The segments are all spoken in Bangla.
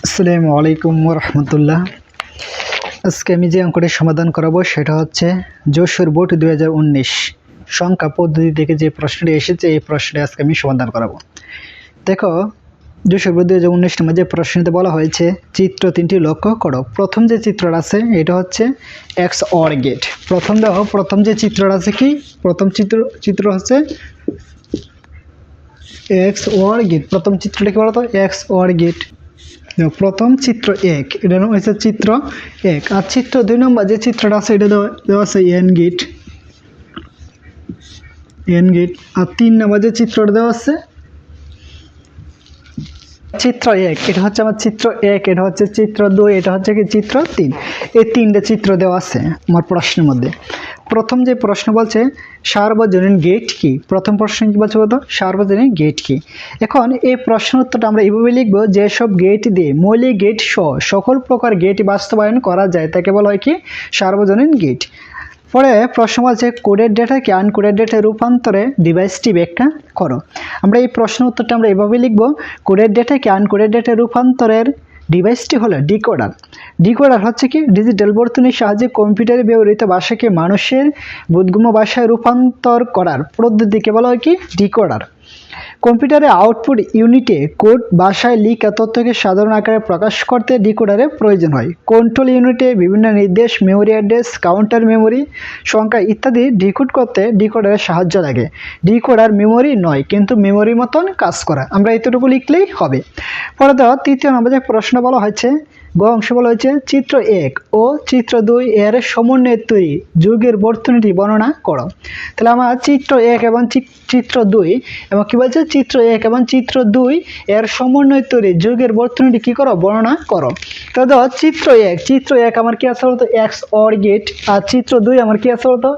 আসসালামু আলাইকুম রহমতুল্লাহ আজকে আমি যে অঙ্কটি সমাধান করাবো সেটা হচ্ছে যশোর বোর্ড দুই সংখ্যা পদ্ধতি থেকে যে প্রশ্নটি এসেছে, এই প্রশ্নটি আজকে আমি সমাধান করাবো। দেখো, যশোর বোর্ড দুই হাজার উনিশ নম্বর যে প্রশ্নতে বলা হয়েছে, চিত্র তিনটি লক্ষ্য করো। প্রথম যে চিত্রটা আছে, এটা হচ্ছে এক্স অর গেট। প্রথম দেখো, প্রথম যে চিত্রটা আছে কি? প্রথম চিত্র চিত্র হচ্ছে এক্স ওয়ার গেট। প্রথম চিত্রটা কি বলতো? XOR gate. প্রথম চিত্র এক, এটা হচ্ছে চিত্র এক। আর চিত্র দুই নম্বর যে চিত্রটা আছে, এটা দেওয়া আছে এন গেট। AND gate. আর তিন নম্বর যে চিত্রটা দেওয়া আছে চিত্র এক, এটা হচ্ছে আমার চিত্র এক, এটা হচ্ছে চিত্র দুই, এটা হচ্ছে কি চিত্র তিন। এই তিনটে চিত্র দেওয়া আছে আমার প্রশ্নের মধ্যে। প্রথম যে প্রশ্ন বলছে, সার্বজনীন গেট কি? প্রথম প্রশ্ন কি বলছে বলতো? সার্বজনীন গেট কি? এখন এই প্রশ্ন উত্তরটা আমরা এইভাবে লিখব, যেসব গেট দিয়ে মৌলিক গেট সহ সকল প্রকার গেট বাস্তবায়ন করা যায়, তাকে বলা হয় কি? সার্বজনীন গেট পরে প্রশ্ন বলছে কোডের ডেটাকে আনকোডেড ডেটায় রূপান্তরে ডিভাইসটি ব্যাখ্যা করো। আমরা এই প্রশ্ন উত্তরটা আমরা এভাবে লিখব কোডের ডেটাকে আনকোডের ডেটায় রূপান্তরের ডিভাইসটি হলো ডিকোডার ডিকোডার হচ্ছে কি ডিজিটাল বর্তনীর সাহায্যে কম্পিউটারে ব্যবহৃত ভাষাকে মানুষের বোধগম্য ভাষায় রূপান্তর করার পদ্ধতিকে বলা হয় কি ডিকোডার কম্পিউটারে আউটপুট ইউনিটে কোড ভাষায় লিখা তথ্যকে সাধারণ আকারে প্রকাশ করতে ডিকোডারের প্রয়োজন হয়। কন্ট্রোল ইউনিটে বিভিন্ন নির্দেশ, মেমোরি অ্যাড্রেস, কাউন্টার মেমোরি, সংখ্যা ইত্যাদি ডিকোড করতে ডিকোডারের সাহায্য লাগে। ডিকোডার মেমোরি নয়, কিন্তু মেমোরির মতন কাজ করা। আমরা এতটুকু লিখলেই হবে। পরে দেওয়া তৃতীয় নম্বর যে প্রশ্ন বলা হয়েছে গ অংশ বলা হয়েছে, চিত্র এক ও চিত্র দুই এর সমন্বয়ে তৈরি যুগের বর্তনীটি বর্ণনা করো। তাহলে আমার চিত্র এক এবং চিত্র দুই, এবং কি বলছে? চিত্র এক এবং চিত্র দুই এর সমন্বয় তৈরি যুগের বর্তনীটি কি করো? বর্ণনা করো। তাহলে দেখো চিত্র এক চিত্র এক আমার কি আছে বলতো? এক্স অর গেট, আর চিত্র দুই আমার কি আছে বলতো?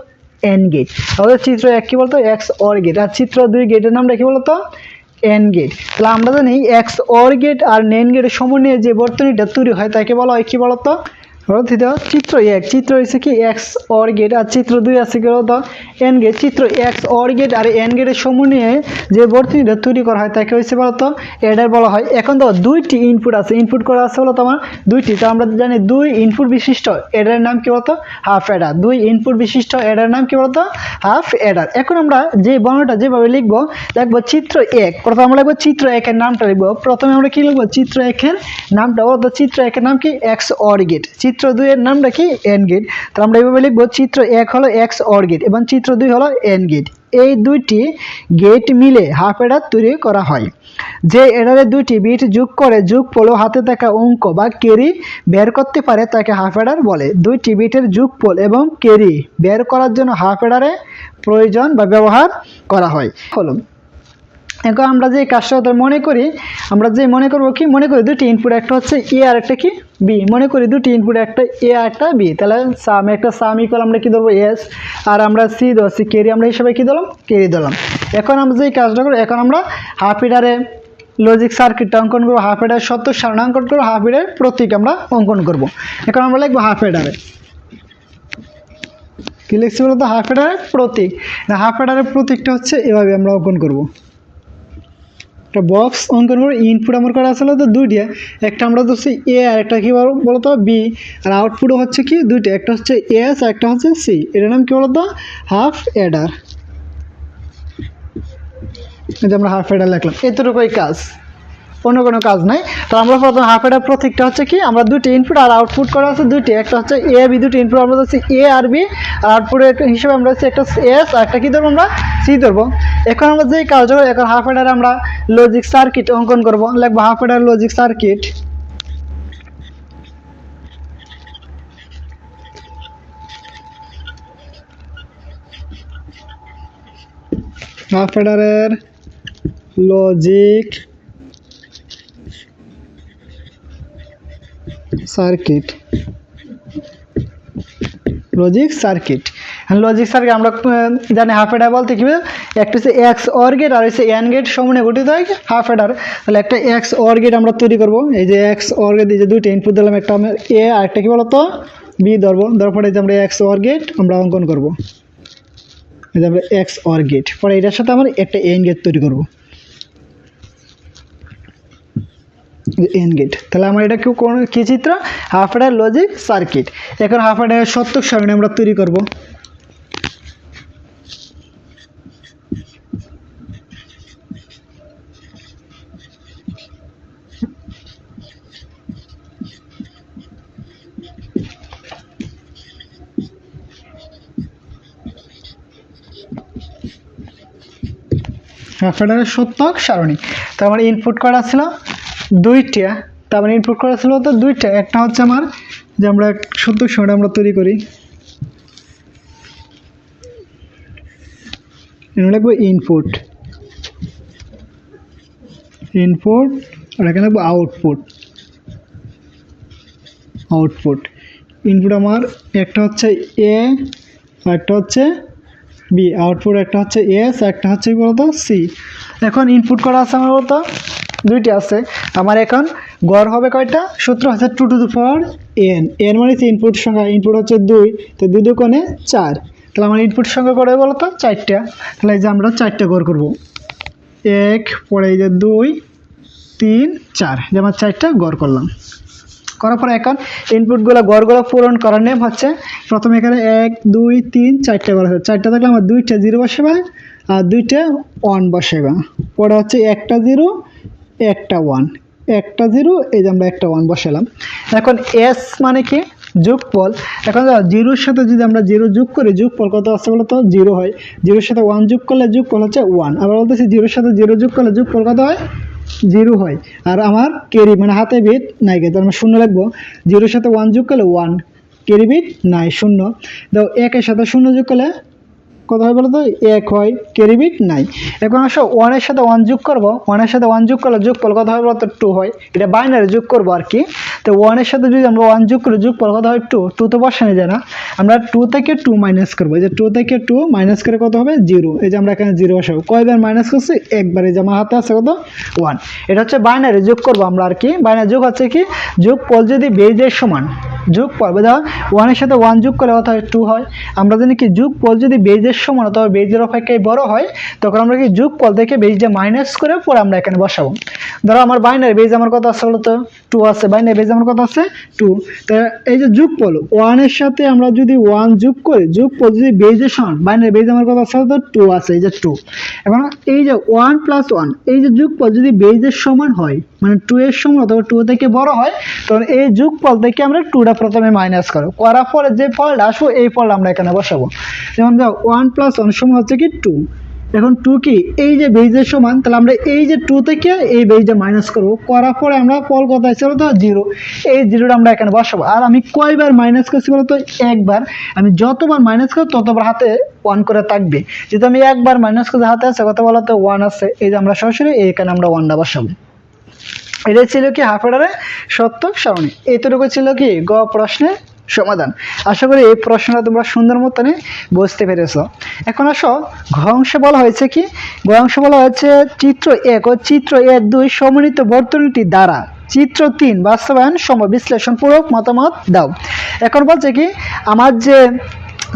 AND gate. তাহলে চিত্র এক কি বলতো? X or gate. আর চিত্র দুই গেটের নামটা কি বলতো? এন গেট তাহলে আমরা জানি এক্স অর গেট আর নেন গেটের সমন্বয়ে যে বর্তনীটা তৈরি হয়, তাকে বলা হয় কি বলতো? বলতো চিত্র এক। চিত্র হচ্ছে কি এক্স অর গেট আর চিত্র দুই আছে কি বলতো এন গেট চিত্র এক্স অর গেট আর এন গেটের সমন্বয়ে যে বর্তনীটা তৈরি করা হয়, তাকে হচ্ছে বলতো এডার বলা হয়। এখন তো দুইটি ইনপুট আছে। ইনপুট করা আছে বলতো আমার দুইটি। তো আমরা জানি দুই ইনপুট বিশিষ্ট এডার নাম কি বলতো হাফ এডার দুই ইনপুট বিশিষ্ট এডার নাম কি বলতো হাফ এডার এখন আমরা যে বর্ণটা যেভাবে লিখব, দেখব চিত্র এক। প্রথমে আমরা লিখব চিত্র একের নামটা লিখব। প্রথমে আমরা কি লিখব? চিত্র একের নামটা বলতো চিত্র একের নাম কি? এক্স অর গেট চিত্র দুইয়ের নামটা কি? এন গেট তো আমরা এইভাবে লিখব, চিত্র এক হলো এক্স অর গেট এবং চিত্র দুই হলো এন গেট এই দুইটি গেট মিলে হাফ এডার তৈরি করা হয়। যে এডারে দুইটি বিট যোগ করে যোগ পোলো হাতে থাকা অঙ্ক বা কেরি বের করতে পারে, তাকে হাফ এডার বলে। দুইটি বিটের পোল এবং কেরি বের করার জন্য হাফ এডারে প্রয়োজন বা ব্যবহার করা হয়। হলো এখন আমরা যে কাজটা মনে করি, আমরা যে মনে করব কি, মনে করি দুটি ইনপুট একটা হচ্ছে এ আর একটা কি বি মনে করি দুটি ইনপুট একটা এ আর একটা বি তাহলে সাম একটা সাম ইকুয়াল আমরা কী ধরবো? এস আর আমরা সি ধরছি কেরি আমরা হিসাবে কী দিলাম কেরি দিলাম এখন আমরা যে কাজটা করব, এখন আমরা হাফ ইডারে লজিক সার্কিটটা অঙ্কন করব হাফ এডার সত্য সারণ অঙ্কন করব হাফ এডার প্রতীক আমরা অঙ্কন করব। এখন আমরা লিখব হাফ এডারে কি লিখছি বলতো? হাফ এডারের প্রতীক। হাফ এডারের প্রতীকটা হচ্ছে এভাবে আমরা অঙ্কন করব। একটা বক্স অঙ্কন করে ইনপুট আমার করা আসলে তো দুইটা। একটা আমরা ধরছি এ আর একটা কি বল- বলতো? বি আর আউটপুটও হচ্ছে কি? দুইটা। একটা হচ্ছে এস আর একটা হচ্ছে সি এটার নাম কি বলতো? হাফ এডার আমরা হাফ এডার লিখলাম। এতটুকুই কাজ। অন্য কোনো কাজ নাই। তো আমরা প্রথম হাফ এডার প্রতীকটা হচ্ছে কি? আমরা দুটি ইনপুট আর আউটপুট করা আছে দুটি একটা হচ্ছে এ বি দুটি ইনপুট আমরা হচ্ছে এ আর বি আউটপুটের হিসেবে আমরা হচ্ছে একটা এস আর একটা কী ধরবো আমরা? সি ধরবো। এখন আমরা যে কাজ করব, এখন হাফ এডার আমরা লজিক সার্কিট অঙ্কন করব। লাগবো half adder logic circuit half এডারের logic circuit logic circuit logic circuit আমরা জানি হাফ এডার বলতে কি? একটা হচ্ছে এক্স অর গেট আর হচ্ছে এন গেট সমনে গঠিত হয় হাফ এডার তাহলে একটা এক্স অর গেট আমরা তৈরি করব। এই যে এক্স অর গেট এই যে দুইটা ইনপুট দিলাম, একটা আমরা এ আর একটা কি বলতো? বি ধরবো। ধরার পরে যে আমরা এক্স অর গেট আমরা অঙ্কন করব। এই যে আমরা এক্স অর গেট পরে এটার সাথে আমরা একটা এন গেট তৈরি করব। এন গেট তাহলে আমার এটা কোন কী চিত্র? হাফ এডার লজিক সার্কিট এখন হাফ এডারের সত্যক সারণী আমরা তৈরি করব। হাফ এডারের সত্যক সারণী। তার মানে ইনপুট করা ছিল দুইটা, তার মানে ইনপুট করা ছিল তো দুইটা। একটা হচ্ছে আমার, যে আমরা সত্যক সারণী আমরা তৈরি করি। লিখব ইনপুট ইনপুট আর এখানে লিখব আউটপুট আউটপুট ইনপুট আমার, একটা হচ্ছে এ আর একটা হচ্ছে বি আউটপুট একটা হচ্ছে এস একটা হচ্ছে বলতো? সি এখন ইনপুট করা আছে আমার বলতো? দুইটি আছে। আমার এখন গড় হবে কয়টা? সূত্র হচ্ছে two to the power n n মানে হচ্ছে ইনপুট সংখ্যা ইনপুট হচ্ছে দুই। তো দুই দুকোণে চার। তাহলে আমার ইনপুট সংখ্যা করে বলতো? চারটা। তাহলে এই যে আমরা চারটা গড় করব। এক, পরে এই যে দুই, তিন, চার। যে আমার চারটা গড় করলাম। করার পরে এখন ইনপুটগুলো গড়গুলো পূরণ করার নেম হচ্ছে প্রথমে এখানে এক, দুই, তিন, চারটে করা হচ্ছে চারটা থাকলে আমার দুইটা জিরো বসাবা আর দুইটা ওয়ান বসাবা পরে হচ্ছে একটা জিরো একটা ওয়ান একটা জিরো এই যে আমরা একটা ওয়ান বসালাম। এখন এস মানে কি? যোগফল। এখন জিরোর সাথে যদি আমরা জিরো যোগ করি, যোগফল কত আসছে বলো তো? জিরো হয়। জিরোর সাথে ওয়ান যোগ করলে যোগফল হচ্ছে ওয়ান আবার বলতেছি জিরোর সাথে জিরো যোগ করলে যোগফল কত হয়? জিরো হয়। আর আমার কেরি মানে হাতে বিট নাই গে, তার মানে শূন্য লাগবো। জিরোর সাথে ওয়ান যোগ করলে ওয়ান কেরি বিট নাই, শূন্য। দাও একের সাথে শূন্য যোগ করলে কত হয় বলো তো এক হয় কেরি বিট নাই। এখন আসো ওয়ানের সাথে ওয়ান যোগ করব ওয়ানের সাথে ওয়ান যোগ করলে যোগফল কত হয় বলো তো টু হয়। এটা বাইনারি যোগ করব আর কি। তো ওয়ানের সাথে যদি আমরা ওয়ান যোগ করি, যোগফল কত হয় টু টু তো বসানো যায় না আমরা টু থেকে টু মাইনাস করব। এই যে টু থেকে টু মাইনাস করে কত হবে? জিরো এই যে আমরা এখানে জিরো বসাবো। কয়বার মাইনাস করছি? একবার। এই যে আমার হাতে আছে কত? ওয়ান এটা হচ্ছে বাইনারি যোগ করব আমরা আর কি। বাইনারি যোগ হচ্ছে কি? যোগফল যদি বেজের সমান যোগ ফল বোঝা? ওয়ানের সাথে ওয়ান যোগ করলে কত হয় টু হয়। আমরা জানি কি? যোগ ফল যদি বেজের সমান অথবা বেজের অপেক্ষায় বড় হয়, তখন আমরা কি যোগ ফল থেকে বেজটা মাইনাস করে পরে আমরা এখানে বসাবো। ধরো আমার বাইনারি বেজ আমার কত আছে বলতো টু আছে। বাইনারি বেজ আমার কত আছে? টু তা এই যে যোগ ফল ওয়ানের সাথে আমরা যদি ওয়ান যোগ করি, যোগ ফল যদি বেজের সমান বাইনারি বেজ আমার কত আছে তো? টু আছে, এই যে টু এখন এই যে ওয়ান প্লাস ওয়ান এই যে যোগ ফল যদি বেজের সমান হয় মানে টু এর সমান অথবা টু থেকে বড় হয়, তখন এই যোগ ফল থেকে আমরা টুটা প্রথমে মাইনাস করো করার পরে যে ফলটা আসব, এই ফলটা আমরা এখানে বসাবো। যেমন দেখো ওয়ান প্লাস ওয়ান সমান হচ্ছে কি টু এখন টু কি? এই যে বেজের সমান, তাহলে আমরা এই যে টু থেকে এই বেজটা মাইনাস করব। করার পরে আমরা ফল কত আছে বলতো জিরো এই জিরোটা আমরা এখানে বসাবো। আর আমি কয়বার মাইনাস করছি বলতো একবার। আমি যতবার মাইনাস করব, ততবার হাতে ওয়ান করে থাকবে। যেহেতু আমি একবার মাইনাস করতে হাতে আছে কত বলতো ওয়ান আছে। এই যে আমরা সরাসরি এখানে আমরা ওয়ানটা বসাবো। এটাই ছিল কি হাফ সত্য সারণী এইটুকু ছিল কি গ প্রশ্নের সমাধান। আশা করি এই প্রশ্নটা তোমরা সুন্দর মতনে বুঝতে পেরেছ। এখন আসো, ঘ অংশে বলা হয়েছে কি? অংশে বলা হয়েছে চিত্র এক ও চিত্র এক দুই সমন্বিত বর্তনীটি দ্বারা চিত্র তিন বাস্তবায়ন সম্ভব বিশ্লেষণপূর্বক মতামত দাও। এখন বলছে কি, আমার যে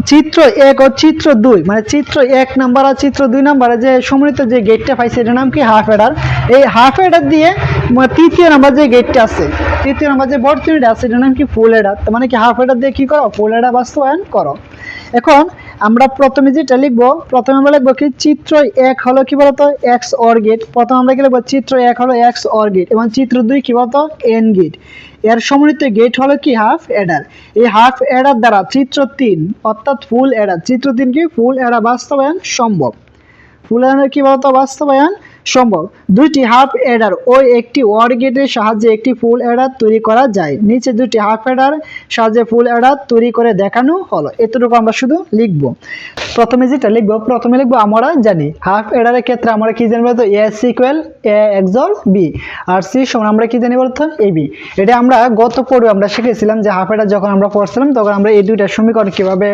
চিত্র এক ও চিত্র দুই মানে চিত্র এক নাম্বার আর চিত্র দুই নাম্বারে যে সম্মিলিত যে গেটটা পাইছে, এটার নাম কি? হাফ এডার এই হাফ এডার দিয়ে ম- তৃতীয় নাম্বার যে গেটটা আছে, তৃতীয় নাম্বার যে বর্তনীটা আছে, এটার নাম কি ফুল এডার মানে কি হাফ এডার দিয়ে কি করো? ফুল এডার বাস্তবায়ন করো। এখন আমরা প্রথমে যেটা লিখব, প্রথমে আমরা লিখব কি, চিত্র এক হলো কি বলতো? এক্স অর গেট প্রথমে আমরা কি লিখব? চিত্র এক হলো এক্স অর গেট এবং চিত্র দুই কি বলতো? এন গেটের সমন্বিত গেট হলো কি? হাফ এডার এই হাফ এডার দ্বারা চিত্র তিন, অর্থাৎ ফুল অ্যাডার চিত্র তিন কি ফুল অ্যাডার বাস্তবায়ন সম্ভব। ফুল এডার কি বলতো? বাস্তবায়ন সম্ভব। দুইটি হাফ এডার ওই একটি ওয়ার গেটের সাহায্যে একটি ফুল এডার তৈরি করা যায়। নিচে দুটি হাফ এডার সাহায্যে ফুল এডার তৈরি করে দেখানো হলো। এতটুকু আমরা শুধু লিখব। প্রথমে যেটা লিখব, প্রথমে লিখব আমরা জানি। হাফ এডারের ক্ষেত্রে আমরা কি জানি বলতো A equal A XOR B. R C সমান আমরা কি জানি বলতো? A B. এটা আমরা গত পর্বে আমরা শিখেছিলাম যে হাফ এডার যখন আমরা পড়ছিলাম, তখন আমরা এই দুইটা সমীকরণ কীভাবে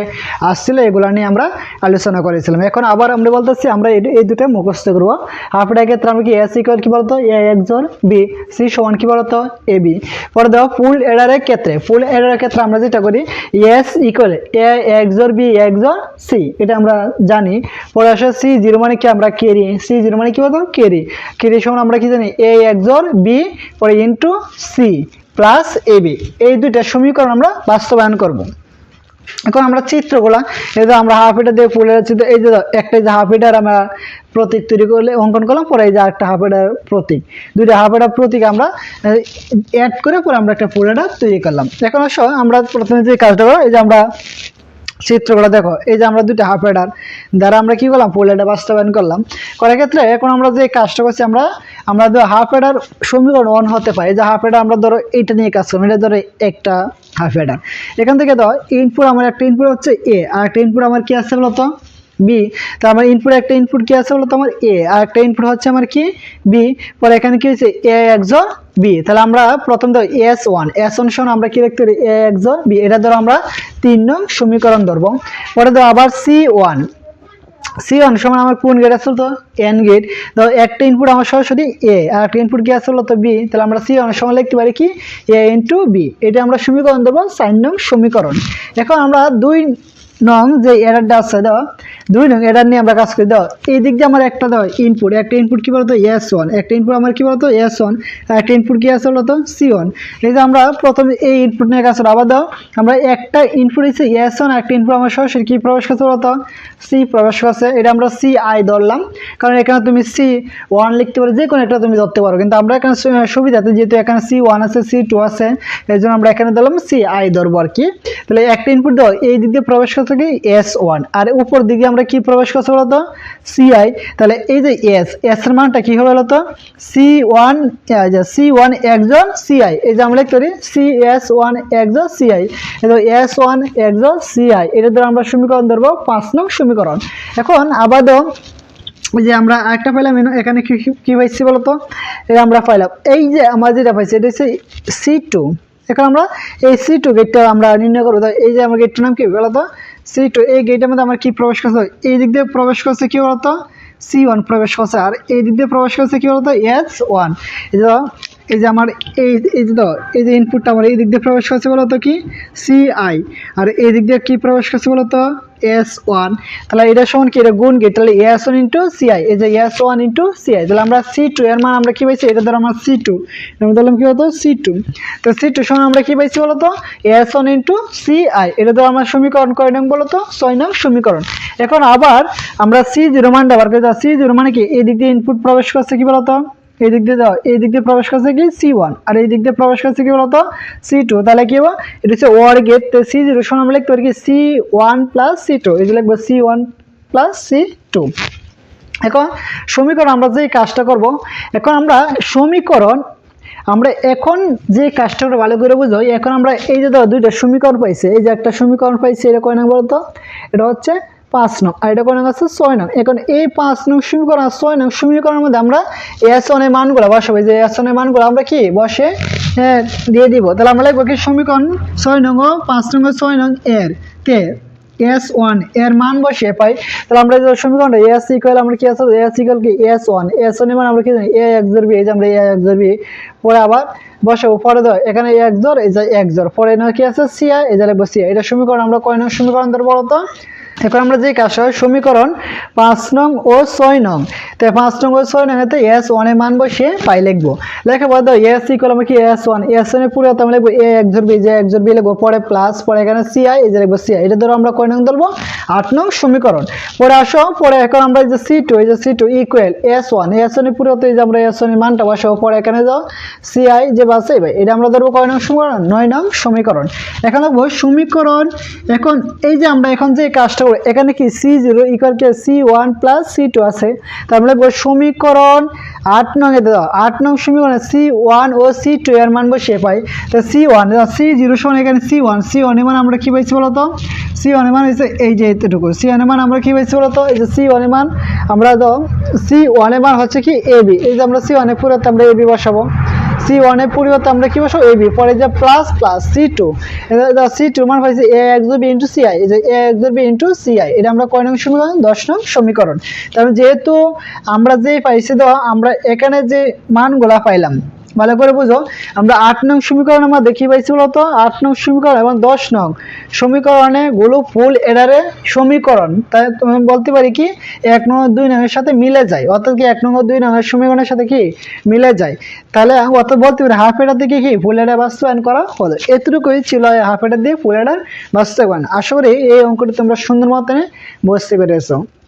আসছিল এগুলো নিয়ে আমরা আলোচনা করেছিলাম। এখন আবার আমরা বলতেছি আমরা এই দুটো মুখস্থ করব। হাফ এটার ক্ষেত্রে আমরা কি এস ইকুয়াল কি বলতো? এ একজন বি সি সমান কি বলতো? এ বি পরে দেখো ফুল এডারের ক্ষেত্রে ফুল এডারের ক্ষেত্রে আমরা যেটা করি এস ইকুয়াল এ একজন বি একজন সি এটা আমরা জানি। পরে আসলে সি জিরো মানে কি? আমরা কেরি সি জিরো মানে কি বলতো? কেরি কেরি সমান আমরা কি জানি? এ একজন বি পরে into C plus A B এই দুইটা সমীকরণ আমরা বাস্তবায়ন করব। এখন আমরা চিত্রগুলা, এই যে আমরা হাফ এটা দিয়ে ফুলের চিত্র, এই যে একটা যে হাফ এটার আমরা প্রতীক তৈরি করলে অঙ্কন করলাম, পরে এই যে একটা হাফ এটার প্রতীক। দুইটা হাফ এটার প্রতীক আমরা অ্যাড করে পরে আমরা একটা ফুলটা তৈরি করলাম। এখন অবশ্য আমরা প্রথমে যে কাজটা করো এই যে আমরা চিত্রগুলো দেখো, এই যে আমরা দুটো হাফ এডার দ্বারা আমরা কি করলাম ফুল বাস্তবায়ন করলাম। করার ক্ষেত্রে এখন আমরা যে কাজটা করছি, আমরা আমরা ধরো হাফ এডার সমীকরণ ওয়ান হতে পারি। যে হাফ এডার আমরা ধরো এইটা নিয়ে কাজ করব, এটা ধরো একটা হাফ এডার এখান থেকে ধরো ইনপুট আমার একটা ইনপুট হচ্ছে এ আর একটা ইনপুট আমার কি আছে বলতো? বি তো আমার ইনপুট একটা ইনপুট কি আছে বলতো আমার এ আর একটা ইনপুট হচ্ছে আমার কি? বি পরে এখানে কি হচ্ছে এ একজন বি তাহলে আমরা প্রথম ধরো এস ওয়ান এস ওয়ান সমান আমরা কি দেখতে পারি? এ একজন বি এটা ধরো আমরা তিন নং সমীকরণ ধরবো। পরে ধরো আবার সি ওয়ান সি ওয়ান সমান আমার কোন গেট আসলো তো? এন গেট তো একটা ইনপুট আমার সরাসরি এ আর একটা ইনপুট কি আসলো তো বি তাহলে আমরা সি ওয়ান সমান লিখতে পারি কি? এ ইন্টু বি এটা আমরা সমীকরণ দেবো সাইন নং সমীকরণ। এখন আমরা দুই নং যে এরারটা আছে দাও দুই নং এরার নিয়ে আমরা কাজ করি দাও এই দিক দিয়ে আমার একটা দাও ইনপুট একটা ইনপুট কি বলতো? এস ওয়ান একটা ইনপুট আমার কি বলতো? এস ওয়ান একটা ইনপুট কি আছে বলতো? সি ওয়ান এই যে আমরা প্রথমে এই ইনপুট নিয়ে কাজ করি, আবার দাও আমরা একটা ইনপুট হচ্ছে এস ওয়ান একটা ইনপুট আমার সরাসরি কি প্রবেশ করছে বলতো? সি প্রবেশ করছে। এটা আমরা সি আই ধরলাম। কারণ এখানে তুমি সি ওয়ান লিখতে পারো যে কোনো একটা তুমি ধরতে পারো। কিন্তু আমরা এখানে সুবিধাতে যেহেতু এখানে সি ওয়ান আছে সি টু আছে এই জন্য আমরা এখানে ধরলাম সি আই ধরবো আর কি। তাহলে একটা ইনপুট দাও এই দিক দিয়ে প্রবেশ করছে কি এস ওয়ান আর উপর দিকে আমরা কি প্রবেশ করছে বলতো সি আই তাহলে এই যে এস এস এর মানটা কি হবে বলতো সি ওয়ান সি ওয়ান একজন সি আই এই যে আমরা লিখতে পারি সি এস ওয়ান একজন সি আই এস ওয়ান একজন সি আই এটা ধরে আমরা সমীকরণ ধরবো পাঁচ নং সমীকরণ। এখন আবারও যে আমরা আরেকটা পাইলাম, এখানে কি পাইছি বলতো এই আমরা পাইলাম। এই যে আমরা যেটা পাইছি, এটা হচ্ছে সি টু এখন আমরা এই সি টু গেটটা আমরা নির্ণয় করব। এই যে আমার গেটটার নাম কি বলতো সি টু এই গেটের মধ্যে আমার কি প্রবেশ করছে? এই দিক দিয়ে প্রবেশ করছে কি বলতো? সি ওয়ান প্রবেশ করছে। আর এই দিক দিয়ে প্রবেশ করছে কি বলতো? এস ওয়ান এই যে আমার এই এই যে তো, এই যে ইনপুটটা আমার এই দিক দিয়ে প্রবেশ করছে বলতো কি? সি আই আর এই দিক দিয়ে কি প্রবেশ করছে বলতো এস ওয়ান তাহলে এটা সমান কি? এটা গুণ গেট তাহলে এস ওয়ান ইন্টু সিআই এই যে এস ওয়ান ইন্টু সিআই তাহলে আমরা সি টু এর মান আমরা কি পাইছি? এটা ধরো আমরা সি টু এর ধরলাম কি হতো সি টু তো সি টু সমান আমরা কি পাইছি বলতো এস ওয়ান ইন্টু সিআই এটা ধরো আমার সমীকরণ কয় নং বলতো ছয় নং সমীকরণ। এখন আবার আমরা সি জিরো মানটা বার করে সি জিরো মানে কি? এই দিক দিয়ে ইনপুট প্রবেশ করছে কি বলতো এই দিক দিয়ে দাও, এই দিক দিয়ে প্রবেশ করছে কি? সি ওয়ান আর এই দিক দিয়ে প্রবেশ করছে কি বলতো? সি টু তাহলে কি হবে? এটা হচ্ছে ওয়ার গেট তো সি জিরো সমান আমরা লিখতে পারি কি? C one plus C two এই যে লিখব C one plus C two এখন সমীকরণ আমরা যে কাজটা করব, এখন আমরা সমীকরণ, আমরা এখন যে কাজটা করে ভালো করে বুঝো এখন আমরা এই যে দুইটা সমীকরণ পাইছে, এই যে একটা সমীকরণ পাইছি, এটা কয় নং বলতো? এটা হচ্ছে পাঁচ নং আর এটা কয় নং আছে? ছয় নং। এখন এই পাঁচ নং সমীকরণ ছয় নং সমীকরণের মধ্যে আমরা এস অনের মানগুলো এই যে এস অনের মানগুলো আমরা কি বসে হ্যাঁ, দিয়ে দিব। তাহলে আমরা লিখব কি সমীকরণ ছয় নং ও পাঁচ নং ছয় নং এর। তে এস ওয়ানের মান বসিয়ে পাই। তাহলে আমরা যে সমীকরণটা এস ইকুয়াল আমরা কি আছে? এস ইকুয়াল কি? S one. এস ওয়ান মানে আমরা কি জানি? এ এক জোর বি এই যে আমরা এ এক জোর বি। পরে আবার বসাবো পরে ধর এখানে এক জোর এই যে এক জোর পরে না কি আছে? সিআই এই যে লিখব সিআই এটা সমীকরণ আমরা কয় নং সমীকরণ ধরবো বলতো? এখন আমরা যে কাজ হয়, সমীকরণ পাঁচ নং ও ছয় নং। তাই পাঁচ নং ও ছয় নং এতে এস ওয়ানের মান বসিয়ে পাই লিখব। লেখা বলতো এস ইকুয়াল আমরা কি এস ওয়ান এস ওয়ানের পুরো আমরা লিখব এ এক জোর বি যে এক জোর বি লিখব, পরে প্লাস পরে এখানে সিআই এই যে লিখব সিআই এটা ধরো আমরা কয় নং ধরবো? আট নং সমীকরণ। পরে আসো, পরে এখন আমরা যে সি টু এই যে C two equal S one S ওয়ানের পুরো যে আমরা এস ওয়ানের মানটা বসাবো, পরে এখানে যাও সিআই যে বাসে এটা আমরা ধরবো কয় নং সমীকরণ? নয় নং সমীকরণ। এখন লিখব সমীকরণ, এখন এই যে আমরা এখন যে কাজটা করব, এখানে কি সি জিরো ইকুয়াল কি C one plus C two আছে? তার মানে লিখব সমীকরণ আট নং এ দাও আট নং সমীকরণে সি ওয়ান ও সি টু এর মান বসিয়ে পাই। তো সি ওয়ান সি জিরো সমান এখানে সি ওয়ান সি ওয়ানের মান আমরা কি পাইছি বলতো? সি ওয়ানের মান এই যে এতটুকু। সি ওয়ানের মান আমরা কি পাইছি বলতো? এই যে সি ওয়ানের মান আমরা দাও সি ওয়ানের মান হচ্ছে কি এ বি এই যে আমরা সি ওয়ানের পুরোতে আমরা এ বি বসাবো। সি ওয়ানের পরিবর্তে আমরা কি বসাবো? এ বি পরে যে plus plus C two C two মান পাইছে এ এক বি ইন্টু সি আই এই যে এ এক বি ইন্টু সি আই এটা আমরা কয় নং সমীকরণ? দশ নং সমীকরণ। তাহলে যেহেতু আমরা যে পাইছি দেওয়া আমরা এখানে যে মানগুলা পাইলাম ভালো করে বুঝো। আমরা আট নং সমীকরণ আমরা দেখি পাইছি বলতো? আট নং সমীকরণ এবং দশ নং সমীকরণে গুলো ফুল এডারে সমীকরণ। তাই তুমি বলতে পারি কি, এক নং দুই নংয়ের সাথে মিলে যায়। অর্থাৎ কি এক নং দুই নংয়ের সমীকরণের সাথে কি মিলে যায়। তাহলে অর্থাৎ বলতে পারি হাফ এটার দিকে কি ফুল এডার বাস্তবায়ন করা হলো। এতটুকুই ছিল হাফ এটার দিয়ে ফুল এডার বাস্তবায়ন। আশা করি এই অঙ্কটি তোমরা সুন্দর মতনে বুঝতে পেরেছ।